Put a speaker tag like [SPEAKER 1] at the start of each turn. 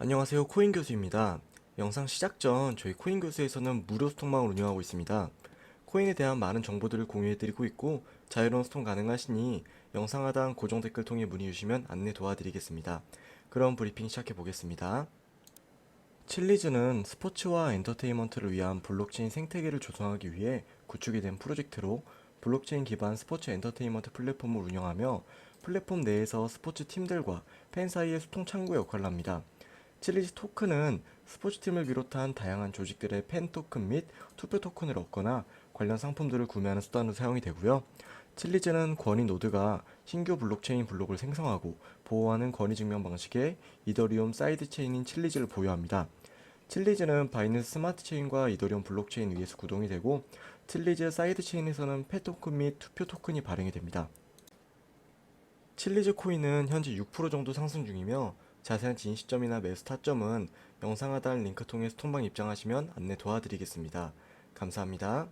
[SPEAKER 1] 안녕하세요 코인 교수입니다. 영상 시작 전 저희 코인 교수에서는 무료 스톡망을 운영하고 있습니다. 코인에 대한 많은 정보들을 공유해드리고 있고 자유로운 스톡 가능하시니 영상 하단 고정 댓글 통해 문의 주시면 안내 도와드리겠습니다. 그럼 브리핑 시작해 보겠습니다. 칠리즈는 스포츠와 엔터테인먼트를 위한 블록체인 생태계를 조성하기 위해 구축이 된 프로젝트로 블록체인 기반 스포츠 엔터테인먼트 플랫폼을 운영하며 플랫폼 내에서 스포츠 팀들과 팬 사이의 소통 창구 역할을 합니다. 칠리즈 토큰은 스포츠팀을 비롯한 다양한 조직들의 팬 토큰 및 투표 토큰을 얻거나 관련 상품들을 구매하는 수단으로 사용이 되고요. 칠리즈는 권위 노드가 신규 블록체인 블록을 생성하고 보호하는 권위 증명 방식의 이더리움 사이드 체인인 칠리즈를 보유합니다. 칠리즈는 바이낸스 스마트 체인과 이더리움 블록체인 위에서 구동이 되고 칠리즈 사이드 체인에서는 펫 토큰 및 투표 토큰이 발행이 됩니다. 칠리즈 코인은 현재 6% 정도 상승 중이며 자세한 진입 시점이나 매수 타점은 영상 하단 링크 통해 스톤방 입장하시면 안내 도와드리겠습니다. 감사합니다.